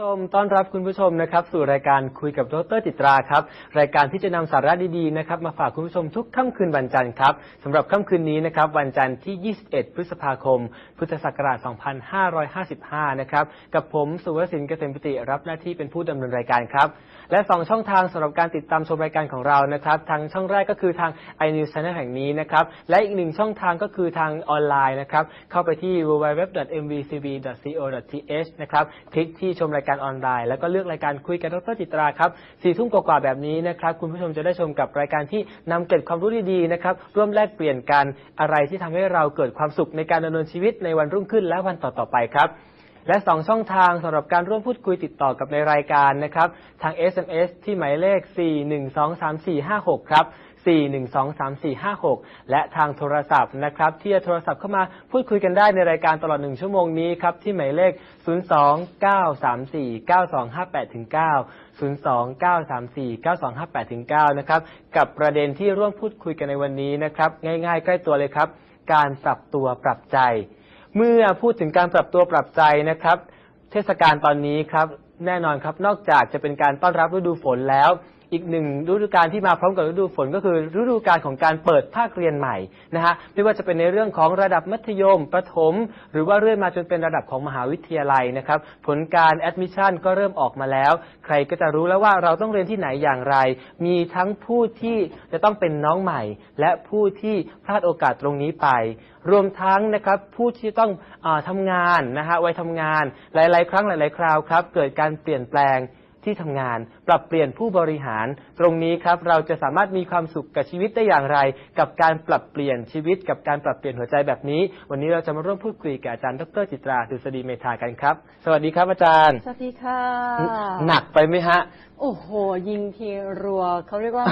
ดีครับคุณผู้ชมต้อนรับคุณผู้ชมนะครับ สู่รายการคุยกับดรจิตราครับ รายการที่จะนำสาระดีๆนะครับ มาฝากคุณผู้ชมทุกค่ำคืนวันจันทร์ครับสำหรับค่ำคืนนี้นะครับ วันจันทร์ที่ 21 พฤษภาคม พุทธศักราช 2555 นะครับ กับผมสุวสินเกษมปิติรับหน้าที่เป็นผู้ดำเนินรายการครับ และ 2 ช่องทางสำหรับการติดตามชมรายการของเรานะครับ ทางช่องแรกก็คือทาง iNews Channel แห่งนี้นะครับ และอีกหนึ่งช่องทางก็คือทางออนไลน์นะครับ เข้าไปที่ www.mvcv.co.th นะครับ คลิกที่ชมรายการออนไลน์ แล้วก็เลือกรายการคุยกันดรจิตราครับสี่ทุ่มกว่าๆแบบนี้นะครับ คุณผู้ชมจะได้ชมกับรายการที่นำเกร็ดความรู้ดีๆนะครับ ร่วมแลกเปลี่ยนกันอะไรที่ทำให้เราเกิดความสุขในการดำเนินชีวิตในวันรุ่งขึ้นและวันต่อๆไปครับ และ 2 ช่องทางสำหรับการร่วมพูดคุยติดต่อกับในรายการนะครับ ทาง SMS ที่หมายเลข 4123456 ครับ 4123456 และทางโทรศัพท์นะครับ ที่จะโทรศัพท์เข้ามาพูดคุยกันได้ในรายการตลอด 1 ชั่วโมงนี้ครับ ที่หมายเลข 029349258-9 029349258-9 นะครับ กับประเด็นที่ร่วมพูดคุยกันในวันนี้นะครับ ง่ายๆ ใกล้ตัวเลยครับ การปรับตัวปรับใจ เมื่อพูดถึงการปรับตัวปรับใจนะครับ เทศกาลตอนนี้ครับ แน่นอนครับ นอกจากจะเป็นการต้อนรับฤดูฝนแล้ว อีกหนึ่งฤดูกาลที่มาพร้อมกับฤดูฝนก็คือฤดูกาลของการเปิดภาคเรียนใหม่นะฮะไม่ว่าจะเป็นในเรื่องของระดับมัธยม ประถม หรือว่าเรื่อยมาจนเป็นระดับของมหาวิทยาลัยนะครับ ผลการแอดมิชชั่นก็เริ่มออกมาแล้ว ใครก็จะรู้แล้วว่าเราต้องเรียนที่ไหนอย่างไร มีทั้งผู้ที่จะต้องเป็นน้องใหม่ และผู้ที่พลาดโอกาสตรงนี้ไป รวมทั้งนะครับผู้ที่ต้องอทำงานนะฮะไวัยทำงาน หลาย ๆ ครั้งหลาย ๆ คราวครับ เกิดการเปลี่ยนแปลงที่ทำงาน ปรับเปลี่ยนผู้บริหาร ตรงนี้ครับเราจะสามารถมีความสุขกับชีวิตได้อย่างไร กับการปรับเปลี่ยนชีวิต กับการปรับเปลี่ยนหัวใจแบบนี้ วันนี้เราจะมาร่วมพูดคุยกับอาจารย์ดรจิตราดุษฎีเมธากันครับ สวัสดีครับอาจารย์ สวัสดีค่ะ หนักไปไหมฮะโอ้โห ยิงทีรัวเขาเรียกว่า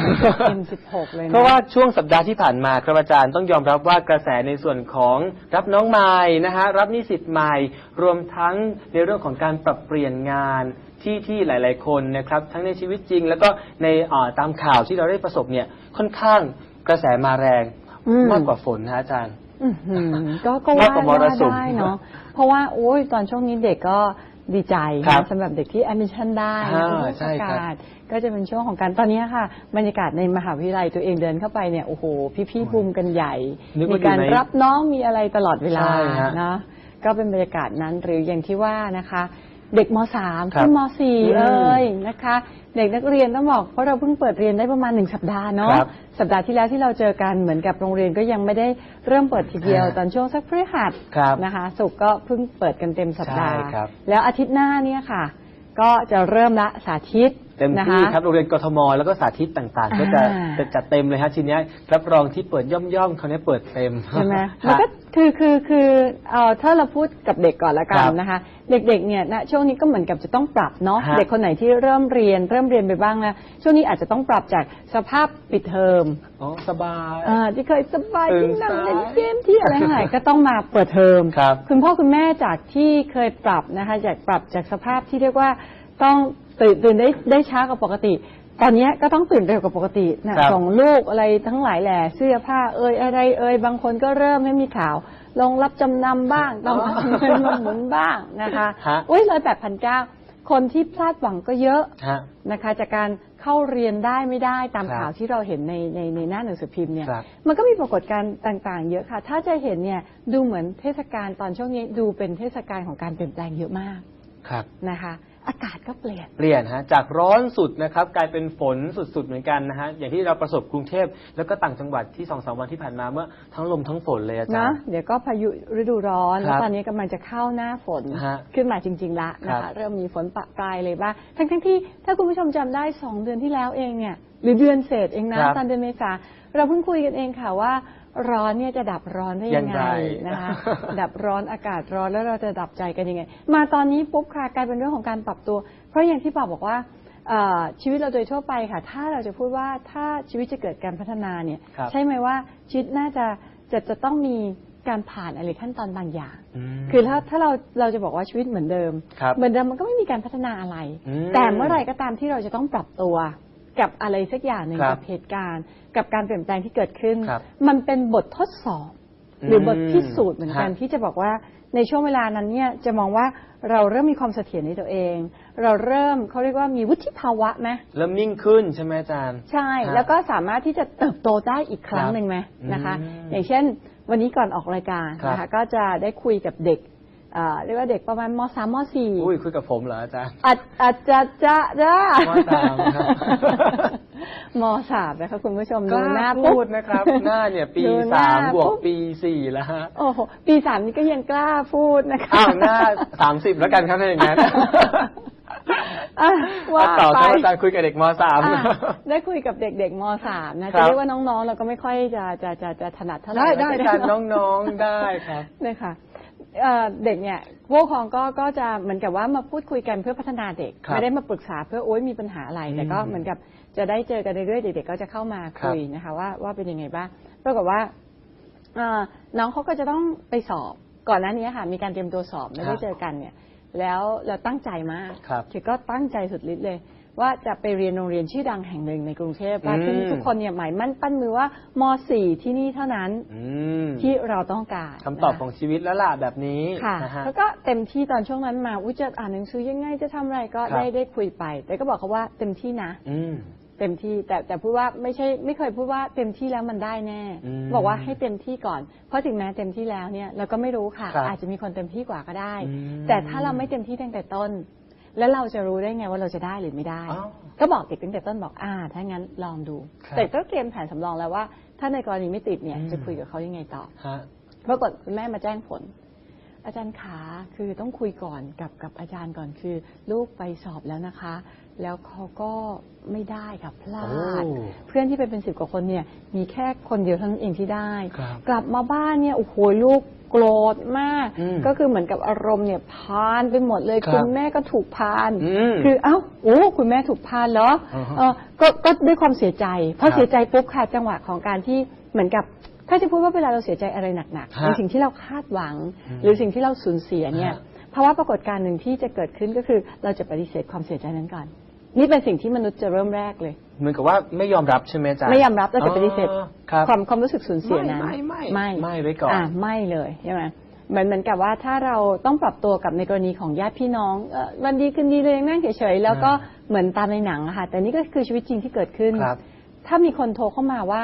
M16 เลยนะเพราะว่าช่วงสัปดาห์ที่ผ่านมาครับอาจารย์ต้องยอมรับว่ากระแสในส่วนของรับน้องใหม่นะฮะรับนิสิตใหม่ รวมทั้งในเรื่องของการปรับเปลี่ยนงานที่ที่หลาย ๆ คนนะครับทั้งในชีวิตจริง แล้วก็ในเอ่อตามข่าวที่เราได้ประสบเนี่ยค่อนข้างกระแสมาแรงอืมมากกว่าฝนนะอาจารย์อื้อหือก็ก็มากว่ากว่ามว่ารสุมได้เนาะเพราะว่าโอ้ยตอนช่วงนี้เด็กก็ดีใจครับนะสำหรับเด็กที่ admission ได้อ่านะใช่ครับประกาศก็จะเป็นช่วงของการตอนนี้ค่ะ บรรยากาศในมหาวิทยาลัยตัวเองเดินเข้าไปเนี่ยโอ้โห พี่ๆภูมิกันใหญ่นึกมีว่าอยู่การในรับน้องมีอะไรตลอดเวลาใช่ฮะนะก็เป็นบรรยากาศนั้นหรืออย่างที่ว่านะคะ เด็กมสามครับขึ้นมสี่อืมเอ้ยนะคะ เด็กนักเรียนต้องบอกเพราะเราเพิ่งเปิดเรียนได้ประมาณหนึ่งสัปดาห์เนาะครับสัปดาห์ที่แล้วที่เราเจอกันเหมือนกับโรงเรียนก็ยังไม่ได้เริ่มเปิดทีเดียวอ่าตอนช่วงสักพฤหัสครับนะคะศุกร์ก็เพิ่งเปิดกันเต็มสัปดาห์ ใช่ครับ แล้วอาทิตย์หน้าเนี่ยค่ะ ก็จะเริ่มละสาธิต เต็มนะที่คะครับโรงเรียนกทม แล้วก็สาธิตต่างๆ ก็จะอ่า จะจัดเต็มเลยฮะทีเนี้ยรับรองที่เปิดย่อมๆเขาวนี้เปิดเต็มใช่ไหมฮะมันก็คือคือคือเอ่อถ้าเราพูดกับเด็กก่อนละกัคนรับนะคะ เด็กๆเนี่ยนะช่วงนี้ก็เหมือนกับจะต้องปรับเนาะฮะเด็กคนไหนที่เริ่มเรียน เริ่มเรียนไปบ้างแล้วช่วงนี้อาจจะต้องปรับจากสภาพปิดเทอมอ๋อสบายอ่าที่เคยสบายตื่ที่นนั่งสายเล่นเกมที่อะไรทั้งหลายก็ต้องมาเปิดเทอม ครับ คุณพ่อคุณแม่จากที่เคยปรับนะคะจากปรับจากสภาพที่เรียกว่าต้อง ตื่นตื่นได้ได้ช้ากว่าปกติ ตอนนี้ก็ต้องตื่นเร็วกว่าปกตินะครับส่งลูกอะไรทั้งหลายแหล่เสื้อผ้าเอ่ยอะไรเอ่ยบางคนก็เริ่มไม่มีข่าว ลงรับจำนำบ้าง ต้องเอาเงินมาหมุนบ้างนะคะฮะอุ้ยร้อยแปดพันเก้าคนที่พลาดหวังก็เยอะฮะนะคะ จากการเข้าเรียนได้ไม่ได้ตามครับข่าวที่เราเห็นในในในหน้าหนังสือพิมพ์เนี่ยครับมันก็มีปรากฏการณ์ต่าง ๆ เยอะค่ะ ถ้าจะเห็นเนี่ยดูเหมือนเทศกาลตอนช่วงนี้ดูเป็นเทศกาลของการเปลี่ยนแปลงเยอะมากครับนะคะ อากาศก็เปลี่ยน เปลี่ยนฮะจากร้อนสุดนะครับกลายเป็นฝนสุดๆเหมือนกันนะฮะอย่างที่เราประสบกรุงเทพแล้วก็ต่างจังหวัดที่สองสามวันที่ผ่านมาเมื่อทั้งลมทั้งฝนเลยอาจารนะ ย์ เดี๋ยวก็พายุฤดูร้อนคแล้รัวบตอนนี้กำลังจะเข้าหน้าฝนฮะขึ้นมาจริง ๆ ละนะครัคะบ เริ่มมีฝนปะปลายเลยบ้างทั้งทั้งๆที่ถ้าคุณผู้ชมจำได้สองเดือนที่แล้วเองเนี่ยหรือเดือนเศษเองนะครับ ตอนเดือนเมษาเราเพิ่งคุยกันเองค่ะว่า ร้อนเนี่ยจะดับร้อนได้ยังไงยังไงนะคะดับร้อนอากาศร้อนแล้วเราจะดับใจกันยังไง มาตอนนี้ปุ๊บค่ะกลายเป็นเรื่องของการปรับตัว เพราะอย่างที่ปาบอกว่าเอ่อชีวิตเราโดยทั่วไปค่ะ ถ้าเราจะพูดว่าถ้าชีวิตจะเกิดการพัฒนาเนี่ยครับใช่ไหมว่าชีวิตน่าจะจะจะต้องมีการผ่านอะไรขั้นตอนบางอย่างมคือถ้าถ้าเราเราจะบอกว่าชีวิตเหมือนเดิมครับเหมือนเดิมมันก็ไม่มีการพัฒนาอะไรอืมแต่เมื่อไหร่ก็ตามที่เราจะต้องปรับตัว กับอะไรสักอย่างหนึ่งครับกับเหตุการณ์ กับการเปลี่ยนแปลงที่เกิดขึ้น ครับมันเป็นบททดสอบหรือบทอืมพิสูจน์เหมือนกันฮะที่จะบอกว่าในช่วงเวลานั้นเนี่ยจะมองว่าเราเริ่มมีความเสถียรในตัวเอง เราเริ่มเขาเรียกว่ามีวุฒิภาวะไหม เริ่มนิ่งขึ้นใช่ไหมอาจารย์ ใช่ฮะแล้วก็สามารถที่จะเติบโตได้อีกครั้งครับหนึ่งไหมนะคะ อืมอย่างเช่น วันนี้ก่อนออกรายการครับนะคะก็จะได้คุยกับเด็กเอ่อเรียกว่าเด็กประมาณมสามมสี่อุ้ยคุยกับผมเหรออาจารย์ อาจอาจจะจะจะมสามครับ มสามนะคะคุณผู้ชมกดูล้าหน้าพูปุ๊ดนะครับ หน้าเนี่ย ปีดูหน้าสามบวกปุ๊บ ปีสี่แล้วฮะโอ้โหปีสามนี่ก็ยังกล้าพูดนะคะอ้าวหน้าสามสิบแล้วกันครับถ้าอย่างนั้นอะว่าต่อไป ครับอาจารย์คุยกับเด็กมสาม อะได้คุยกับเด็กๆมสามนะครัจะบ เรียกว่าน้องๆ เราก็ไม่ค่อยจะจะจะจะถนัดเท่าไหร่ได้ได้เรอาจารย์จะน้องๆได้ครับเนี่ยค่ะ เอ่อเด็กเนี่ยผู้ปกครองก็ก็จะเหมือนกับว่ามาพูดคุยกันเพื่อพัฒนาเด็กครับไม่ได้มาปรึกษาเพื่อโอ๊ยมีปัญหาอะไร แต่ก็อืมเหมือนกับจะได้เจอกันเรื่อยๆเด็กๆก็จะเข้ามาครับคุยนะคะ ว่าว่าเป็นยังไงบ้างปรากฏว่าเอ่อน้องเขาก็จะต้องไปสอบก่อนหน้านี้ค่ะ มีการเตรียมตัวสอบไม่ได้เจอกันเนี่ย แล้วเราตั้งใจมากครับ คือก็ตั้งใจสุดฤทธิ์เลย ว่าจะไปเรียนโรงเรียนชื่อดังแห่งหนึ่งในกรุงเทพว่าอืมที่ทุกคนเนี่ยหมายมั่นปั้นมือว่าม .4 ที่นี่เท่านั้นอืมที่เราต้องการคำตอบนะะของชีวิตแล้วล่ะแบบนี้ค่ะนะฮะ แล้วก็เต็มที่ตอนช่วงนั้นมาอุ้ยจะอ่านหนังสือยังไงจะทำอะไรก็ครับ ได้ได้คุยไป แต่ก็บอกเขาว่าเต็มที่นะ อืม เต็มที่แต่แต่พูดว่าไม่ใช่ไม่เคยพูดว่าเต็มที่แล้วมันได้แน่ อืมบอกว่าให้เต็มที่ก่อน เพราะถึงแม้เต็มที่แล้วเนี่ยเราก็ไม่รู้ค่ะ ครับอาจจะมีคนเต็มที่กว่าก็ได้ อืมแต่ถ้าเราไม่เต็มที่ตั้งแต่ต้น แล้วเราจะรู้ได้ไงว่าเราจะได้หรือไม่ได้อ้าวก็บอกเด็กตั้งแต่ต้นบอกอ่า ถ้างั้นลองดูครับแต่ก็เตรียมแผนสำรองแล้วว่า ถ้าในกรณีไม่ติดเนี่ยอืมจะคุยกับเขายังไงต่อฮะปรากฏคุณแม่มาแจ้งผล อาจารย์ขาคือต้องคุยก่อนกับกับอาจารย์ก่อนคือ ลูกไปสอบแล้วนะคะ แล้วเขาก็ไม่ได้กับพลาดโอ้เพื่อนที่ไปเป็นสิบกว่าคนเนี่ย มีแค่คนเดียวเท่านั้นเองที่ได้ครับกลับมาบ้านเนี่ยโอ้โหลูก โกรธมาก อืมก็คือเหมือนกับอารมณ์เนี่ยพานไปหมดเลยครับคุณแม่ก็ถูกพาน อืมคือเอ้าโอ้คุณแม่ถูกพานเหรออ่าฮะเออก็ก็ด้วยความเสียใจพอครับเสียใจปุ๊บค่ะจังหวะของการที่เหมือนกับ ถ้าจะพูดว่าเวลาเราเสียใจอะไรหนักๆฮะในสิ่งที่เราคาดหวัง อืมหรือสิ่งที่เราสูญเสียเนี่ยฮะ ภาวะปรากฏการณ์หนึ่งที่จะเกิดขึ้นก็คือ เราจะปฏิเสธความเสียใจนั้นก่อน นี่เป็นสิ่งที่มนุษย์จะเริ่มแรกเลย เหมือนกับว่าไม่ยอมรับใช่ไหมอาจารย์ไม่ยอมรับเราจะปฏิเสธอ๋อครับความความรู้สึกสูญเสียนั้นไม่ไม่ไม่ไม่ไว้ก่อนอ่าไม่เลยใช่ไหมเหมือนเหมือนกับว่าถ้าเราต้องปรับตัวกับในกรณีของญาติพี่น้องเอ่อวันดีคืนดีเลยยังนั่งเฉยๆแล้วก็อ่าเหมือนตามในหนังอะค่ะแต่นี่ก็คือชีวิตจริงที่เกิดขึ้นครับถ้ามีคนโทรเข้ามาว่า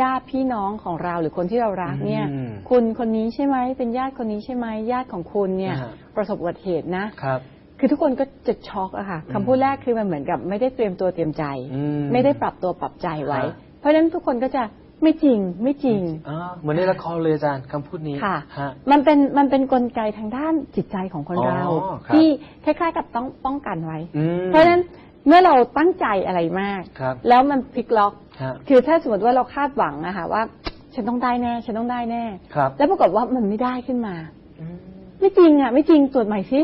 ญาติพี่น้องของเราหรือคนที่เรารักเนี่ยอืมคุณคนนี้ใช่ไหมเป็นญาติคนนี้ใช่ไหมญาติของคุณเนี่ยอ่าฮะประสบอุบัติเหตุนะครับ คือทุกคนก็จะช็อกอะค่ะอืมคำพูดแรกคือมันเหมือนกับไม่ได้เตรียมตัวเตรียมใจอืมไม่ได้ปรับตัวปรับใจไว้ฮะเพราะฉะนั้นทุกคนก็จะไม่จริงไม่จริงอ๋อเหมือนในละครเลยอาจารย์คำพูดนี้ค่ะฮะมันเป็นมันเป็นกลไกทางด้านจิตใจของคนอ๋อเราครับที่คล้ายๆกับต้องป้องกันไว้อืมเพราะฉะนั้นเมื่อเราตั้งใจอะไรมากครับแล้วมันพลิกล็อกฮะคือถ้าสมมติว่าเราคาดหวังนะคะว่า ฉันต้องได้แน่ ฉันต้องได้แน่ครับแล้วปรากฏว่ามันไม่ได้ขึ้นมาอืมไม่จริงอะไม่จริงตรวจใหม่สิ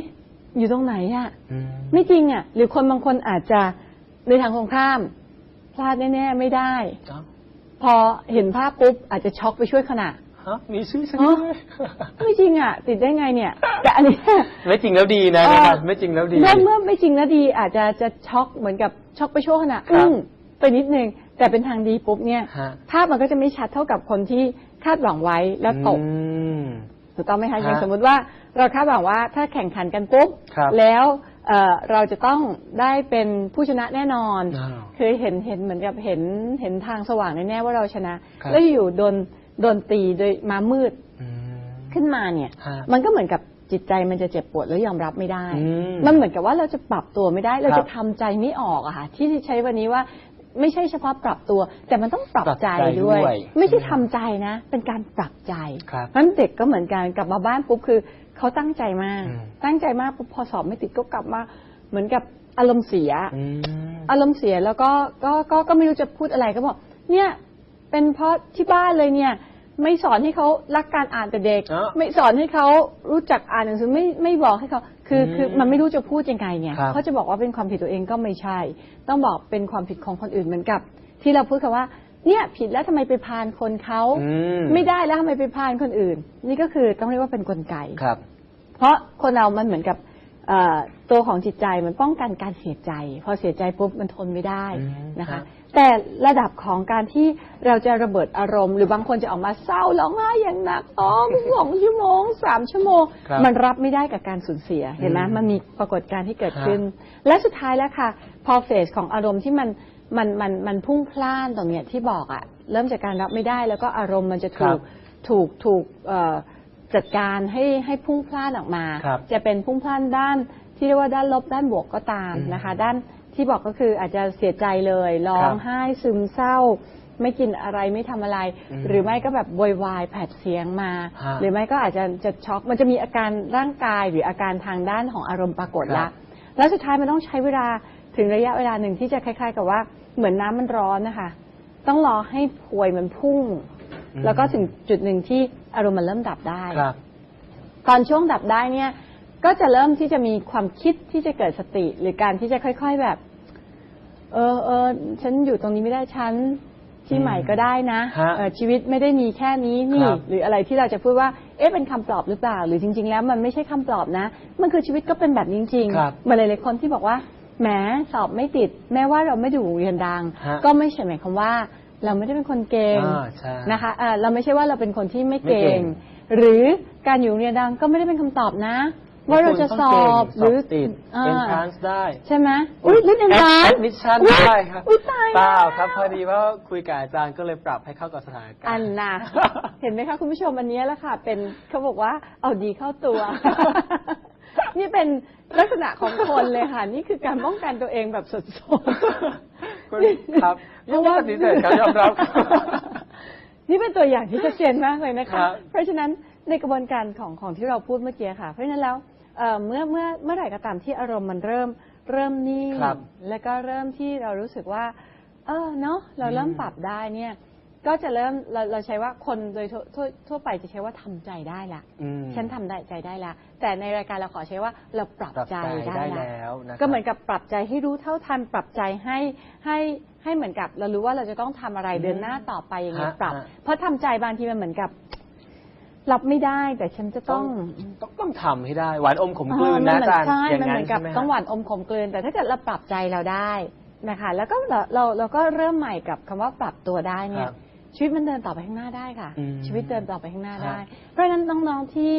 อยู่ตรงไหนอะอืมไม่จริงอะหรือคนบางคนอาจจะในทางตรงข้าม พลาดแน่ ๆ ไม่ได้เอ้าพอเห็นภาพปุ๊บอาจจะช็อกไปช่วยขณะฮะมีชื่อฉันอ๋อด้วยไม่จริงอะ ติดได้ไงเนี่ย แต่อันนี้ไม่จริงแล้วดีนะเออนะครับไม่จริงแล้วดีเมื่อเมื่อไม่จริงแล้วดี อาจจะจะช็อกเหมือนกับช็อกไปชั่วขณะครับอึ้งไปนิดนึงแต่เป็นทางดีปุ๊บเนี่ยฮะภาพมันก็จะไม่ชัดเท่ากับคนที่คาดหวังไว้แล้วตกอืม ถูกต้องไหมคะฮะอย่างสมมุติว่าเราคาดหวังว่าถ้าแข่งขันกันปุ๊บครับแล้วเอ่อเราจะต้องได้เป็นผู้ชนะแน่นอนอ้าวคือเห็นเห็นเหมือนกับเห็นเห็นทางสว่างแน่ๆว่าเราชนะครับแล้วอยู่ๆโดนโดนตีโดยมามืดอืมขึ้นมาเนี่ยฮะมันก็เหมือนกับจิตใจมันจะเจ็บปวดแล้วยอมรับไม่ได้อืมมันเหมือนกับว่าเราจะปรับตัวไม่ได้ เราครัจะบทำใจไม่ออกอะค่ะ ที่ใช้วันนี้ว่า ไม่ใช่เฉพาะปรับตัว แต่มันต้องปรับใจปรับใจด้วยด้วย ไม่ใช่ใช่ไหมทำใจนะ เป็นการปรับใจครับเพราะฉะนั้นเด็กก็เหมือนกันกลับมาบ้านปุ๊บคือเขาตั้งใจมากอืมตั้งใจมากปุ๊บพอสอบไม่ติดก็กลับมาเหมือนกับอารมณ์เสียอืมอารมณ์เสียแล้วก็ก็ก็ก็ไม่รู้จะพูดอะไรก็บอกเนี่ยเป็นเพราะที่บ้านเลยเนี่ยไม่สอนให้เขารักการอ่านแต่เด็กอ๋อไม่สอนให้เขารู้จักอ่านหนังสือไม่ไม่บอกให้เขา คือคืออืมมันไม่รู้จะพูดยังไงไงครับ เขาจะบอกว่าเป็นความผิดตัวเองก็ไม่ใช่ ต้องบอกเป็นความผิดของคนอื่นเหมือนกับ ที่เราพูดคำว่า เนี่ยผิดแล้วทำไมไปพานคนเขาอืมไม่ได้แล้วทำไมไปพานคนอื่น นี่ก็คือต้องเรียกว่าเป็นกลไก ครับ เพราะคนเรามันเหมือนกับเอ่อ ตัวของจิตใจมันป้องกันการเสียใจ พอเสียใจปุ๊บมันทนไม่ได้อืมนะครัคะบแต่ระดับของการที่เราจะระเบิดอารมณ์ หรือบางคนจะออกมาเศร้าร้องไห้อย่างหนักอ๋อสองชั่วโมงสามชั่วโมงครับมันรับไม่ได้กับการสูญเสียเห็นไหมอืมมันมีปรากฏการณ์ที่เกิดฮะขึ้น และสุดท้ายแล้วค่ะ พอเฟสของอารมณ์ที่มันมันมันมันพุ่งพล่านตรงเนี้ยที่บอกอะเริ่มจากการรับไม่ได้แล้วก็อารมณ์มันจะถูกถูกถูกเอ่อ จัดการให้ให้พุ่งพล่านออกมา ครับจะเป็นพุ่งพล่านด้านที่เรียกว่าด้านลบด้านบวกก็ตามอืมนะคะ ด้านที่บอกก็คืออาจจะเสียใจเลยร้องไห้ซึมเศร้า ไม่กินอะไรไม่ทำอะไร อืมหรือไม่ก็แบบโวยวายแผดเสียงมา ฮะหรือไม่ก็อาจจะจะช็อกมันจะมีอาการร่างกายหรืออาการทางด้านของอารมณ์ปรากฏครัละ บ แล้วสุดท้ายมันต้องใช้เวลาถึงระยะเวลาหนึ่งที่จะคล้ายๆ กับว่าเหมือนน้ำมันร้อนนะคะ ต้องรอให้พวยมันพุ่ง อืมแล้วก็ถึงจุดหนึ่งที่ อารมณ์มันเริ่มดับได้ครับ ตอนช่วงดับได้เนี่ย ก็จะเริ่มที่จะมีความคิดที่จะเกิดสติ หรือการที่จะค่อย ๆแบบ เออเออฉันอยู่ตรงนี้ไม่ได้ฉันที่อืมใหม่ก็ได้นะฮะเออชีวิตไม่ได้มีแค่นี้นี่ครับหรืออะไรที่เราจะพูดว่า เอ๊ะเป็นคำปลอบหรือเปล่า หรือจริง ๆ แล้วมันไม่ใช่คำปลอบนะ มันคือชีวิตก็เป็นแบบนี้จริงครับๆเหมือนหลายๆคนที่บอกว่าแหมสอบไม่ติด แม้ว่าเราไม่อยู่โรงเรียนดังฮะก็ไม่ใช่หมายความว่า เราไม่ได้เป็นคนเก่งอ่าใช่ นะคะเอ่อเราไม่ใช่ว่าเราเป็นคนที่ไม่ไม่เก่เก่ง ง หรือการอยู่โรงเรียนดังก็ไม่ได้เป็นคำตอบนะ ว่าเราจะสอบหรือติดอ่าเป็นทรานส์ได้ ใช่ไหมอุ้ยลิเรียนดังแอดมิชชั่นได้ครับอุ้ยตายเปล่าแล้วครับ พอดีว่าคุยกับอาจารย์ก็เลยปรับให้เข้ากับสถานการณ์อันน่ะ เห็นไหมคะคุณผู้ชมอันนี้แหละค่ะ เป็นเขาบอกว่าเอาดีเข้าตัว นี่เป็นลักษณะของคนเลยค่ะ นี่คือการป้องกันตัวเองแบบสดคุ ณๆครับเพราะว่ายังไม่ปฏิเสธครับยอมรับ นี่เป็นตัวอย่างที่ชัดเจนมากเลยนะครัคะบเพราะฉะนั้นในกระบวนการของของที่เราพูดเมื่อกี้ค่ะ เพราะฉะนั้นแล้วเอ่อเมื่อเมื่อเมื่อไหร่ก็ตามที่อารมณ์มันเริ่มเริ่มนิ่งครับแล้วก็เริ่มที่เรารู้สึกว่า เออเนาะเราเริ่มอืมปรับได้เนี่ย ก็จะเริ่มเราเราใช้ว่าคนโดยทั่วทั่วทั่วไปจะใช้ว่าทำใจได้ละอืมฉันทำได้ใจได้ละแต่ในรายการเราขอใช้ว่าเราปรับปรับใจใจได้ได้ละ แล้วนะครับก็เหมือนกับปรับใจให้รู้เท่าทัน ปรับใจให้ให้ให้เหมือนกับ เรารู้ว่าเราจะต้องทำอะไรอืมเดินหน้าต่อไปอย่างเงี้ยฮะปรับฮะเพราะทำใจบางทีมันเหมือนกับรับไม่ได้แต่ฉันจะต้องต้องต้องทำให้ได้ หวานอมขมกลืนเออนะมัอาจารย์ใช่อย่างมันเหนั้มืนอนกับใช่ไหมฮะ ต้องหวานอมขมกลืน แต่ถ้าเกิดเราปรับใจเราได้นะคะ แล้วก็เราเราเราก็เริ่มใหม่กับคำว่าปรับตัวได้เนี่คย รับ ชีวิตมันเดินต่อไปข้างหน้าได้ค่ะ อืมชีวิตเดินต่อไปข้างหน้าได้ ฮะ เพราะฉะนั้นน้องๆที่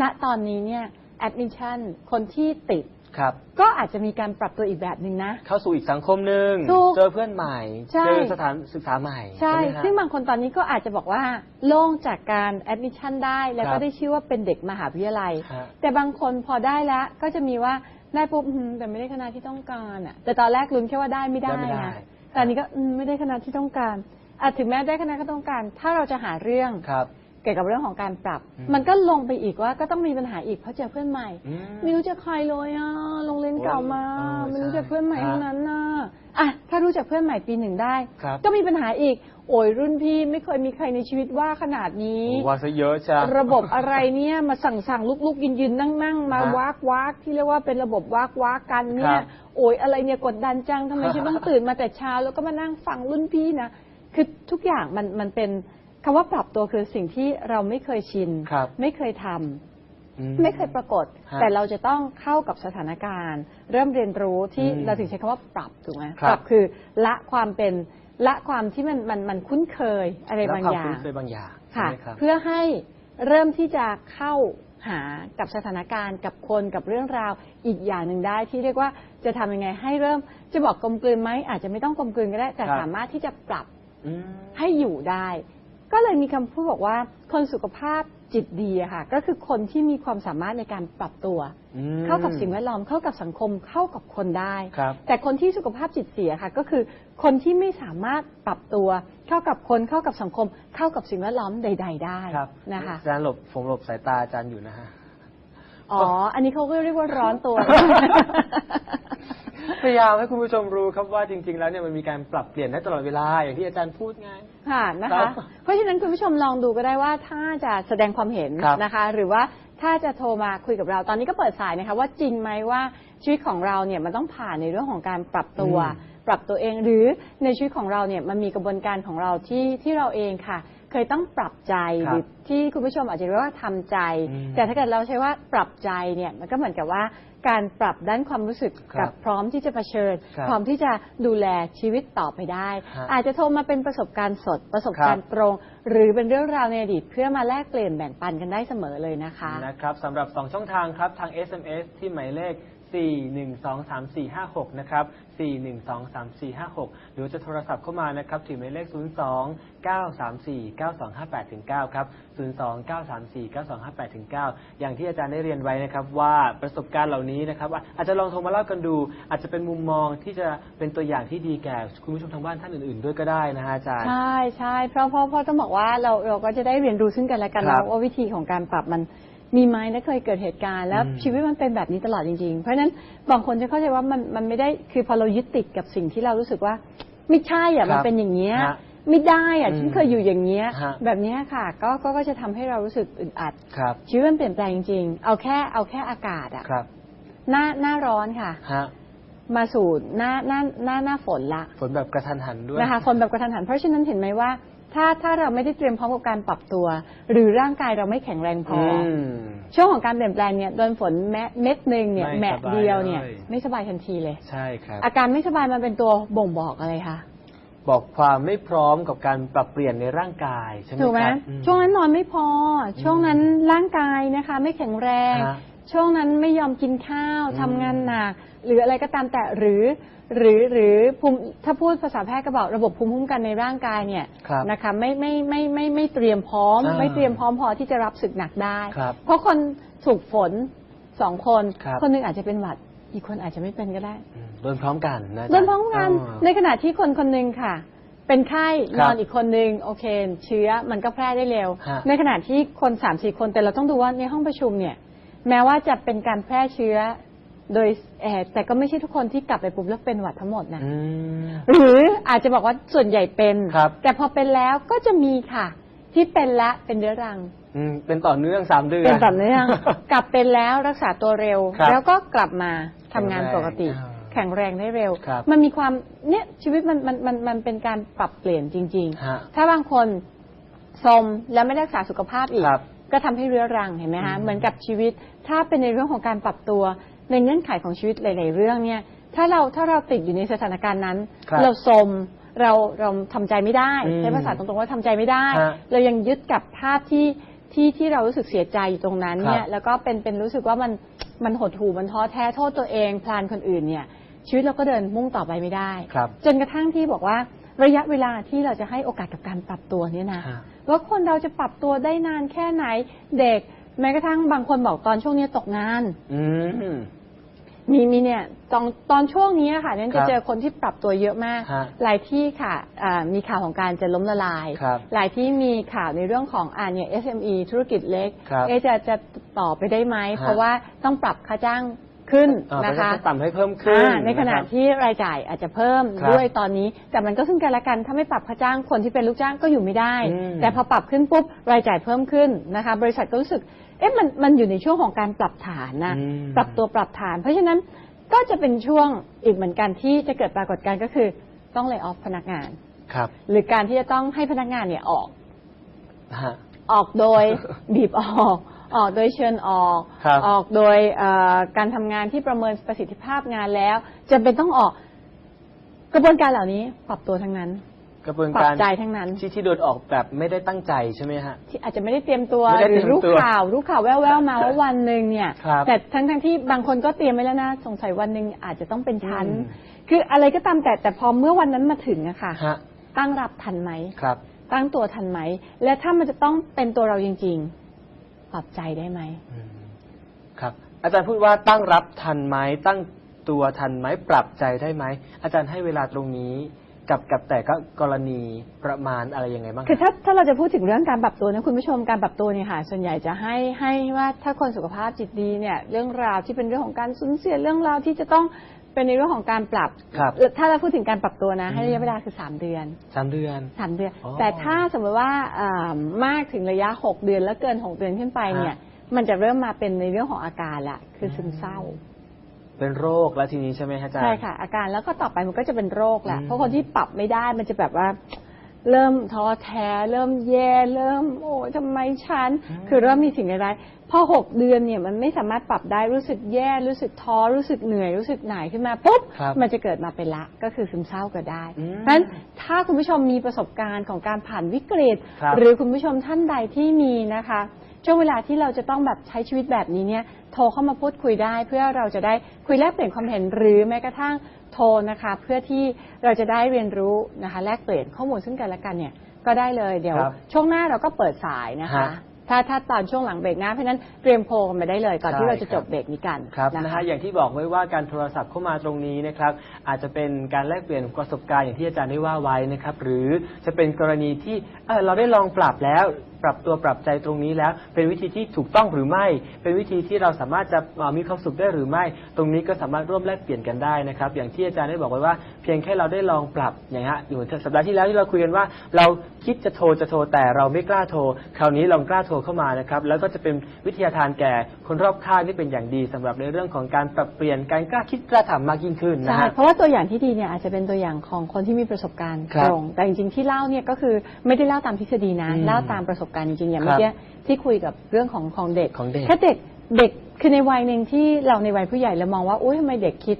ณตอนนี้เนี่ย admission คนที่ติด ครับ ก็อาจจะมีการปรับตัวอีกแบบหนึ่งนะ เข้าสู่อีกสังคมหนึ่งถูกเจอเพื่อนใหม่ ใช่ เจอสถานศึกษาใหม่ใช่ ไหมฮะ ซึ่งบางคนตอนนี้ก็อาจจะบอกว่า โล่งจากการ admission ได้ แล้วครัก็บได้ชื่อว่าเป็นเด็กมหาวิทยาลัย ฮะแต่บางคนพอได้แล้วก็จะมีว่าได้ปุ๊บอืมแต่ไม่ได้คณะที่ต้องการอะ แต่ตอนแรกลุ้นแค่ว่าได้ไม่ได้ได้ไม่ได้นะแต่อันนี้ก็อืมไม่ได้คณะที่ต้องการ อะถึงแม้ได้คณะก็ต้องการ ถ้าเราจะหาเรื่องครับ เกี่ยวกับเรื่องของการปรับ อืมมันก็ลงไปอีกว่าก็ต้องมีปัญหาอีกเพราะเจอเพื่อนใหม่ อืมไม่รู้จักใครเลยอะโรงเรียนเก่ามาโอ้ยเออไม่รู้จักเพื่อนใหม่ใช่ทั้งนั้นน่ะอะถ้ารู้จักเพื่อนใหม่ปีหนึ่งได้ ครับ ก็มีปัญหาอีก โอ้ยรุ่นพี่ไม่เคยมีใครในชีวิตว่าขนาดนี้โอ้ว่าซะเยอะจ้ะ ระบบอะไรเนี่ยมาสั่งสั่งลุกลุกยืนยืนนั่งนั่งมาฮะวากวากที่เรียกว่าเป็นระบบวากวากกันเนี่คยรับโอ้ยอะไรเนี่ยกดดันจังทำไมฉันต้องตื่นมาแต่เช้าแล้วก็มานั่งฟังรุ่นพี่นะ คือทุกอย่างมันมันเป็นคำว่าปรับตัวคือสิ่งที่เราไม่เคยชิน ครับไม่เคยทำอื ไม่เคยปรากฏ ฮะแต่เราจะต้องเข้ากับสถานการณ์ เริ่มเรียนรู้ที่อืมเราถึงใช้คำว่าปรับถูกไหมครับปรับคือละความเป็นละความที่มันมันมันคุ้นเคยอะไรแล้วบางความอย่าคุ้งนเคยบางอย่างค่ะ ใช่ไหมครับ เพื่อให้เริ่มที่จะเข้าหากับสถานการณ์กับคนกับเรื่องราวอีกอย่างหนึ่งได้ที่เรียกว่าจะทำยังไงให้เริ่มจะบอกกลมกลืนไหมอาจจะไม่ต้องกลมกลืนก็ได้แต่ครับ สามารถที่จะปรับอืม ให้อยู่ได้ ก็เลยมีคำพูดบอกว่า คนสุขภาพจิตดีอะค่ะ ก็คือคนที่มีความสามารถในการปรับตัวอืมเข้ากับสิ่งแวดล้อมเข้ากับสังคมเข้ากับคนได้ครับแต่คนที่สุขภาพจิตเสียค่ะ ก็คือคนที่ไม่สามารถปรับตัว เข้ากับคนเข้ากับสังคม เข้ากับสิ่งแวดล้อมใด ๆ ได้ครับนะคะอาจารย์หลบผมหลบสายตาอาจารย์อยู่นะฮะอ๋อ อันนี้เขาก็เรียกว่าร้อนตัว พยายามให้คุณผู้ชมรู้ครับว่าจริง ๆ แล้วเนี่ยมันมีการปรับเปลี่ยนได้ตลอดเวลาอย่างที่อาจารย์พูดไง ค่ะนะครัคะ บเพราะฉะนั้นคุณผู้ชมลองดูก็ได้ว่าถ้าจะแสดงความเห็นครับนะคะ หรือว่าถ้าจะโทรมาคุยกับเราตอนนี้ก็เปิดสายนะคะ ว่าจริงไหมว่าชีวิตของเราเนี่ยมันต้องผ่านในเรื่องของการปรับตัว อืม ปรับตัวเองหรือในชีวิตของเราเนี่ยมันมีกระบวนการของเราที่ที่เราเองค่ะ เคยต้องปรับใจครับหรือที่คุณผู้ชมอาจจะเรียกว่าทำใจ อืมแต่ถ้าเกิดเราใช้ว่าปรับใจเนี่ยมันก็เหมือนกับว่า การปรับด้านความรู้สึกครับกับพร้อมที่จะเผชิญ ครับพร้อมที่จะดูแลชีวิตต่อไปได้ ฮะอาจจะโทรมาเป็นประสบการณ์สดประสบการณ์ตรง หรือเป็นเรื่องราวในอดีตเพื่อมาแลกเปลี่ยนแบ่งปันกันได้เสมอเลยนะคะ นะครับสำหรับ 2 ช่องทางครับ ทาง SMS ที่หมายเลข 4123456 นะครับ 4123456 หรือจะโทรศัพท์เข้ามานะครับถึงหมายเลข 02-934-92589 ครับ 02-934-92589 อย่างที่อาจารย์ได้เรียนไว้นะครับว่าประสบการณ์เหล่านี้นะครับอะอาจจะลองโทรมาเล่ากันดู อาจจะเป็นมุมมองที่จะเป็นตัวอย่างที่ดีแก่คุณผู้ชมทางบ้านท่านอื่น ๆ ด้วยก็ได้นะฮะอาจารย์ ใช่ใช่เพราะเพราะเพราะต้องบอกว่าเราเราก็จะได้เรียนรู้ซึ่งกันและกันครับนะว่าวิธีของการปรับมัน มีไหมและเคยเกิดเหตุการณ์แล้วอืมชีวิตมันเป็นแบบนี้ตลอดจริงๆ เพราะฉะนั้นบางคนจะเข้าใจว่ามันมันไม่ได้คือพอเรายึดติดกับสิ่งที่เรารู้สึกว่า ไม่ใช่อะครับมันเป็นอย่างเงี้ยฮะไม่ได้อะอืมฉันเคยอยู่อย่างเงี้ยฮะแบบเนี้ยค่ะ ก็ก็ก็จะทำให้เรารู้สึกอึดอัดครับชีวิตมันเปลี่ยนแปลงจริงๆเอาแค่เอาแค่อากาศอะครับหน้าหน้าร้อนค่ะฮะมาสู่หน้าหน้าหน้าหน้าฝนละฝนแบบกระทันหันด้วยนะคะคนแบบกระทันหันเพราะฉะนั้นเห็นไหมว่า ถ้าถ้าเราไม่ได้เตรียมพร้อมกับการปรับตัว หรือร่างกายเราไม่แข็งแรงพออือมช่วงของการเปลี่ยนแปลงเนี่ยโดนฝนแมเม็ดหนึ่งเนี่ยไม่แมะสบายเดียวเนี่ยเลยไม่สบายทันทีเลย ใช่ครับอาการไม่สบายมันเป็นตัวบ่งบอกอะไรคะบอกความไม่พร้อมกับการปรับเปลี่ยนในร่างกายใช่ไหมถูกไหมครับอืมช่วงนั้นนอนไม่พอ ช่วงนั้นร่างกายนะคะ ไม่แข็งแรงฮะช่วงนั้นไม่ยอมกินข้าวอืมทำงานหนักหรืออะไรก็ตามแต่หรือ หรือหรือภูมิถ้าพูดภาษาแพทย์ก็บอกระบบภูมิคุ้มกันในร่างกายเนี่ยครับนะคะไม่ไม่ไม่ไม่ไม่ไม่เตรียมพร้อม อ่าไม่เตรียมพร้อมพอที่จะรับศึกหนักได้ ครับเพราะคนถูกฝนสองคน ครับคนหนึงอาจจะเป็นหวัด อีกคนอาจจะไม่เป็นก็ได้อืมโดนพร้อมกันนะาจาย์โดนพร้อมกันอ๋อในขณะที่คนคนหนึ่งค่ะ เป็นไข้คนรับอนอีกคนหนึ่งโอเค เชื้อมันก็แพร่ได้เร็ว ฮะ ในขณะที่คนสามสี่คนแต่เราต้องดูว่าในห้องประชุมเนี่ย แม้ว่าจะเป็นการแพร่เชื้อ โดยเอ่อแต่ก็ไม่ใช่ทุกคนที่กลับไปปุ๊บแล้วเป็นหวัดทั้งหมดนะ อืม หรืออาจจะบอกว่าส่วนใหญ่เป็น ครับ แต่พอเป็นแล้วก็จะมีค่ะ ที่เป็นละเป็นเรื้อรัง อืมเป็นต่อเนื่องสามเดือน เป็นต่อเนื่อง กลับเป็นแล้วรักษาตัวเร็ว ครับแล้วก็กลับมาทำงานแข็งแรงปกติอ่าแข็งแรงได้เร็ว ครับมันมีความเนี่ยชีวิตมันมันมันมันเป็นการปรับเปลี่ยนจริง ฮะๆ ถ้าบางคนสมแล้วไม่รักษาสุขภาพอีก ครับก็ทำให้เรื้อรังเห็นไหมคะอืม เหมือนกับชีวิต ถ้าเป็นในเรื่องของการปรับตัว ในเงื่อนไขของชีวิตหลาย ๆ เรื่องเนี่ยถ้าเราถ้าเราติดอยู่ในสถานการณ์นั้น ครับเราสมเราเราทำใจไม่ได้อืมใช้ภาษาตรงๆว่าทำใจไม่ได้ ฮะเรายังยึดกับภาพที่ที่ที่เรารู้สึกเสียใจอยู่ตรงนั้นเนี่คยรับแล้วก็เป็นเป็นรู้สึกว่ามันมันหดหู่มันท้อแท้โทษตัวเองพลานคนอื่นเนี่ย ชีวิตเราก็เดินมุ่งต่อไปไม่ได้ ครับ จนกระทั่งที่บอกว่าระยะเวลาที่เราจะให้โอกาสกับการปรับตัวเนี่ยนะ ฮะ ว่าคนเราจะปรับตัวได้นานแค่ไหนเด็ก แม้กระทั่งบางคนบอกตอนช่วงนี้ตกงาน อืม มีมีเนี่ยตอนตอนช่วงนี้ค่ะเนี่ยครัจะบเจอคนที่ปรับตัวเยอะมากฮะหลายที่ค่ะอ่ามีข่าวของการจะล้มละลายครับหลายที่มีข่าวในเรื่องของอ่าเนี่ย SME ธุรกิจเล็กครับเอ๊ะจะจะต่อไปได้ไหมฮะเพราะว่าต้องปรับค่าจ้างขึ้นอ่านะคะเพราฉต่ำให้เพิ่มขึ้นอ่าในขณะรับที่รายจ่ายอาจจะเพิ่มครับด้วยตอนนี้ แต่มันก็ซึ่งกันและกัน ถ้าไม่ปรับค่าจ้างคนที่เป็นลูกจ้างก็อยู่ไม่ได้อืมแต่พอปรับขึ้นปุ๊บรายจ่ายเพิ่มขึ้นนะคะ บริษัทก็รู้สึก เอ๊ะมันมันอยู่ในช่วงของการปรับฐานนะอืม ปรับตัวปรับฐาน เพราะฉะนั้นก็จะเป็นช่วงอีกเหมือนกันที่จะเกิดปรากฏการณ์ก็คือต้องเล y off พนักงาน ครับ หรือการที่จะต้องให้พนักงานเนี่ยออก ฮะ ออกโดย บีบออก ออกโดยเชิญออก ครับออกโดยเอ่อการทำงานที่ประเมินประสิทธิภาพงานแล้วจะเป็นต้องออก กระบวนการเหล่านี้ปรับตัวทั้งนั้น กระบวนปรัการบใจทั้งนั้น ที่ที่โดนออกแบบไม่ได้ตั้งใจใช่ไหมฮะ ที่อาจจะไม่ได้เตรียมตัวไม่ได้หเตรีรืยอมรู้ตัวข่าวรู้ข่าวแว่วๆมาว่าวันหนึ่งเนี่ย ครับแต่ทั้งทั้งๆที่บางคนก็เตรียมไว้แล้วนะสงสัยวันหนึ่งอาจจะต้องเป็นชั้น อืม คืออะไรก็ตามแต่แต่พอเมื่อวันนั้นมาถึงอะค่ะ ฮะตั้งรับทันไหม ครับ ตั้งตัวทันไหม และถ้ามันจะต้องเป็นตัวเราจริงๆ ปรับใจได้ไหม อืมครับ อาจารย์พูดว่าตั้งรับทันไหมตั้งตัวทันไหมปรับใจได้ไหมอาจารย์ให้เวลาตรงนี้ กับกับแต่ก็กรณีประมาณอะไรยังไงบ้างคือถ้าถ้าเราจะพูดถึงเรื่องการปรับตัวนะคุณผู้ชมการปรับตัวเนี่ยค่ะส่วนใหญ่จะให้ให้ว่าถ้าคนสุขภาพจิตดีเนี่ยเรื่องราวที่เป็นเรื่องของการสูญเสียเรื่องราวที่จะต้องเป็นในเรื่องของการปรับ ครับ ถ้าเราพูดถึงการปรับตัวนะให้อืมระยะเวลาคือสามเดือน สามเดือนสามเดือน อ๋อแต่ถ้าสมมติว่าอ่ามากถึงระยะหกเดือนแล้วเกินหกเดือนขึ้นไปเนี่ย ฮะมันจะเริ่มมาเป็นในเรื่องของอาการละคือซึมเศร้า เป็นโรคแล้วทีนี้ใช่ไหมฮะอาจารย์ ใช่ค่ะ อาการแล้วก็ต่อไปมันก็จะเป็นโรคแหละอืม เพราะคนที่ปรับไม่ได้มันจะแบบว่า เริ่มท้อแท้ เริ่มแย่เริ่ม โอ้ยทำไมฉันอืมคือเริ่มมีสิ่งใดๆพอหกเดือนเนี่ยมันไม่สามารถปรับได้รู้สึกแย่รู้สึกท้อรู้สึกเหนื่อยรู้สึกหน่ายขึ้นมาปุ๊บครับมันจะเกิดมาเป็นละก็คือซึมเศร้าก็ได้อืมเพราะฉะนั้นถ้าคุณผู้ชมมีประสบการณ์ของการผ่านวิกฤต ครับ หรือคุณผู้ชมท่านใดที่มีนะคะ ช่วงเวลาที่เราจะต้องแบบใช้ชีวิตแบบนี้เนี่ยโทรเข้ามาพูดคุยได้ เพื่อเราจะได้คุยแลกเปลี่ยนความเห็นหรือแม้กระทั่งโทรนะคะ เพื่อที่เราจะได้เรียนรู้นะคะแลกเปลี่ยนข้อมูลซึ่งกันและกันเนี่ยก็ได้เลยเดี๋ยว ครับช่วงหน้าเราก็เปิดสายนะคะ ฮะ ถ้าถ้าตอนช่วงหลังเบรกหน้าเพราะฉะนั้นเตรียมโทรกันมาได้เลยก่อนที่ใช่เราจะครับจบเบรกนี้กันครับนะนะคะฮะอย่างที่บอกไว้ว่าการโทรศัพท์เข้ามาตรงนี้นะครับ อาจจะเป็นการแลกเปลี่ยนประสบการณ์อย่างที่อาจารย์ได้ว่าไว้นะครับ หรือจะเป็นกรณีที่เอ่อเราได้ลองปรับแล้วปรับตัวปรับใจตรงนี้แล้ว เป็นวิธีที่ถูกต้องหรือไม่ เป็นวิธีที่เราสามารถจะเอ่อมีความสุขได้หรือไม่ ตรงนี้ก็สามารถร่วมแลกเปลี่ยนกันได้นะครับ อย่างที่อาจารย์ได้บอกไว้ว่า เพียงแค่เราได้ลองปรับอย่างฮะอยู่สัปดาห์ที่แล้วที่เราคุยกันว่า เราคิดจะโทรจะโทรแต่เราไม่กล้าโทร คราวนี้ลองกล้าโทรเข้ามานะครับ แล้วก็จะเป็นวิทยาทานแก่คนรอบข้างที่เป็นอย่างดีสำหรับในเรื่องของการปรับเปลี่ยนการกล้าคิดกล้าทำมากยิ่งขึ้นนะใช่ฮะเพราะว่าตัวอย่างที่ดีเนี่ยอาจจะเป็นตัวอย่างของคนที่มีประสบการณ์ครับตรงแต่จริงๆที่เล่าเนี่ยก็คือไม่ได้เล่าตามทฤษฎีนะอืมเล่าตามประสบการณ์จริงๆอย่างครัเมื่บอกี้ที่คุยกับเรื่องของของเด็กของเด็ก ถ้าเด็กเด็กคือในวัยหนึ่งที่เราในวัยผู้ใหญ่เรามองว่าอุ้ยทำไมเด็กคิด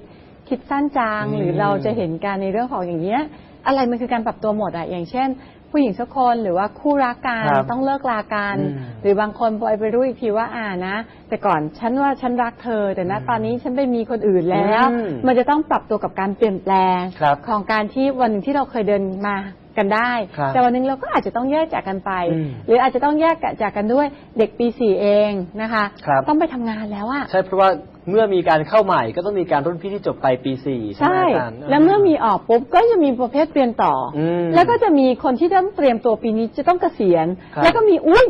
คิดสั้นจังอืมหรือเราจะเห็นการในเรื่องของอย่างเงี้ยอะไรมันคือการปรับตัวหมดอะอย่างเช่น ผู้หญิงสักคนหรือว่าคู่รักกันครับต้องเลิกลากันอืมหรือบางคนพอไปรู้อีกทีว่าอ่านะ แต่ก่อนฉันว่าฉันรักเธอ แต่ณตอนนี้ฉันไปมีคนอื่นแล้วอืมมันจะต้องปรับตัวกับการเปลี่ยนแปลงครับของการที่วันหนึ่งที่เราเคยเดินมา กันได้ ครับแต่วันหนึ่งเราก็อาจจะต้องแยกจากกันไป อืมหรืออาจจะต้องแยกจากกันด้วยเด็กปีสี่เองนะคะครับ ต้องไปทำงานแล้วอะใช่เพราะว่าเมื่อมีการเข้าใหม่ก็ต้องมีการรุ่นพี่ที่จบไปปีสี่ใช่ไหมใช่อาจารย์ แล้วเมื่อมีออกปุ๊บก็จะมีประเภทเรียนต่ออมแล้วก็จะมีคนที่ต้องเตรียมตัวปีนี้จะต้องเกษียณ ครับ แล้วก็มีอุ้ย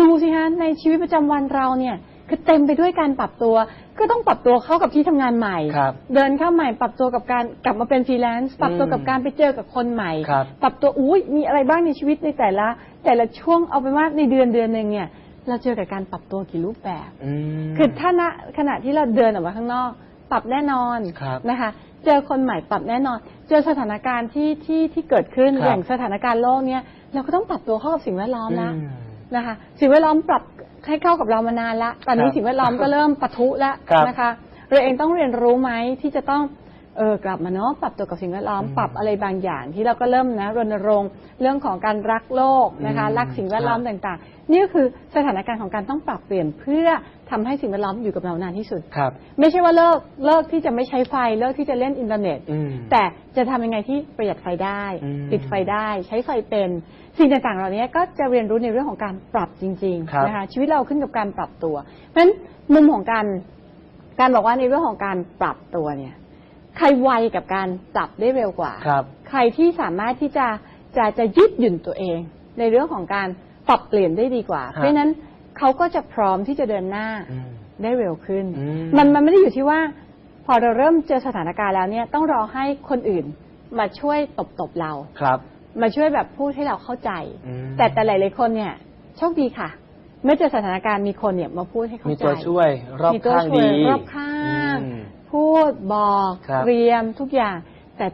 ดูสิฮะในชีวิตประจำวันเราเนี่ย คือเต็มไปด้วยการปรับตัว ก็ต้องปรับตัวเข้ากับที่ทำงานใหม่ ครับเดินเข้าใหม่ปรับตัวกับการกลับมาเป็นฟรีแลนซ์ปรับตัวกับการไปเจอกับคนใหม่ ครับปรับตัวอุ้ยมีอะไรบ้างในชีวิตในแต่ละ แต่ละช่วงเอาเป็นว่าในเดือนเดือนหนึ่งเนี่ย เราเจอกับการปรับตัวกี่รูปแบบอืมคือถ้าณขณะที่เราเดินออกมาข้างนอก ปรับแน่นอนครับนะคะ เจอคนใหม่ปรับแน่นอน เจอสถานการณ์ที่ที่ที่เกิดขึ้นครับอย่างสถานการณ์โลกเนี่ยเราก็ต้องปรับตัวเข้ากับสิ่งแวดล้อมแล้วอืม นะคะสิ่งแวดล้อมปรับให้เข้ากับเรามานานละตอนนี้ครับสิ่งแวดล้อมก็เริ่มปะทุแล้วครับนะคะเราเองต้องเรียนรู้ไหมที่จะต้องเออกลับมาเนาะปรับตัวกับสิ่งแวดล้อมอืมปรับอะไรบางอย่างที่เราก็เริ่มนะรณรงค์เรื่องของการรักโลกนะคะ อืมรักสิ่งแวดล้อมครับ ต่างๆ นี่ก็คือสถานการณ์ของการต้องปรับเปลี่ยนเพื่อ ทำให้สิ่งแวดล้อมอยู่กับเรานานที่สุด ครับ ไม่ใช่ว่าเลิกเลิกที่จะไม่ใช้ไฟเลิกที่จะเล่นอินเทอร์เน็ต อืม แต่จะทำยังไงที่ประหยัดไฟได้ อืมปิดไฟได้ใช้ไฟเป็น สิ่งต่างๆเหล่านี้ก็จะเรียนรู้ในเรื่องของการปรับจริงครับ ๆนะคะชีวิตเราขึ้นกับการปรับตัว เพราะฉะนั้นมุมของการการบอกว่าในเรื่องของการปรับตัวเนี่ย ใครไวกับการปรับได้เร็วกว่า ครับ ใครที่สามารถที่จะจะจะยืดหยุ่นตัวเอง ในเรื่องของการปรับเปลี่ยนได้ดีกว่า ฮะเพราะฉะนั้น เขาก็จะพร้อมที่จะเดินหน้าอืมได้เร็วขึ้นอืมมันมันไม่ได้อยู่ที่ว่า พอเราเริ่มเจอสถานการณ์แล้วเนี่ยต้องรอให้คนอื่นมาช่วยตบตบๆเราครับ มาช่วยแบบพูดให้เราเข้าใจอืมแต่แต่หลายๆคนเนี่ยโชคดีค่ะ เมื่อเจอสถานการณ์มีคนเนี่ยมาพูดให้เข้ามีใจตัวช่วย รอบมีตัวข้างช่วยดีรอบข้างอืมพูดบอกครับเตรียมทุกอย่าง แต่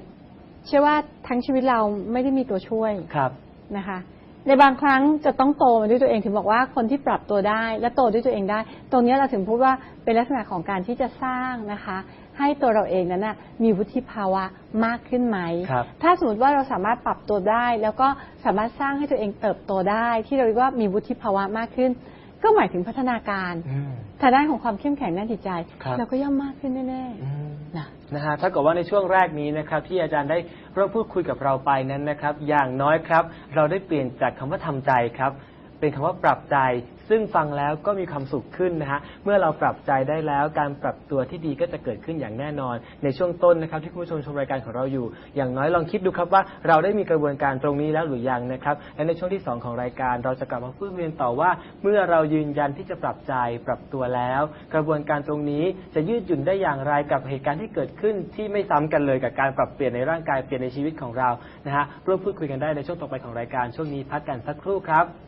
เชื่อว่าทั้งชีวิตเราไม่ได้มีตัวช่วยครับนะคะ ในบางครั้งจะต้องโตมาด้วยตัวเองถึงบอกว่าคนที่ปรับตัวได้และโตด้วยตัวเองได้ ตรงเนี้ยเราถึงพูดว่าเป็นลักษณะของการที่จะสร้างนะคะ ให้ตัวเราเองนั้นนะมีวุฒิภาวะมากขึ้นไหมครับถ้าสมมติว่าเราสามารถปรับตัวได้ แล้วก็สามารถสร้างให้ตัวเองเติบโตได้ ที่เราเรียกว่ามีวุฒิภาวะมากขึ้น ก็หมายถึงพัฒนาการอืมทางด้านของความเข้มแข็งด้านจิตใจครับเราก็ย่อมมากขึ้นแน่อืมๆนะนะฮะถ้าเกิดว่าในช่วงแรกนี้นะครับ ที่อาจารย์ได้ร่วมพูดคุยกับเราไปนั้นนะครับ อย่างน้อยครับ เราได้เปลี่ยนจากคำว่าทำใจครับ เป็นคำว่าปรับใจ ซึ่งฟังแล้วก็มีความสุขขึ้นนะฮะเมื่อเราปรับใจได้แล้วการปรับตัวที่ดีก็จะเกิดขึ้นอย่างแน่นอน ในช่วงต้นนะครับที่คุณผู้ชมชมรายการของเราอยู่ อย่างน้อยลองคิดดูครับว่าเราได้มีกระบวนการตรงนี้แล้วหรือยังนะครับและในช่วงที่สองของรายการ เราจะกลับมาพูดคุยนต่อว่า เมื่อเรายืนยันที่จะปรับใจปรับตัวแล้ว กระบวนการตรงนี้จะยืดหยุ่นได้อย่างไรกับเหตุการณ์ที่เกิดขึ้นที่ไม่ซ้ำกันเลยกับการปรับเปลี่ยนในร่างกายเปลี่ยนในชีวิตของเรานะฮะร่วมพูดคุยกันได้ในช่วงต่อไปของรายการช่วงนี้พักกันสักครู่ครับ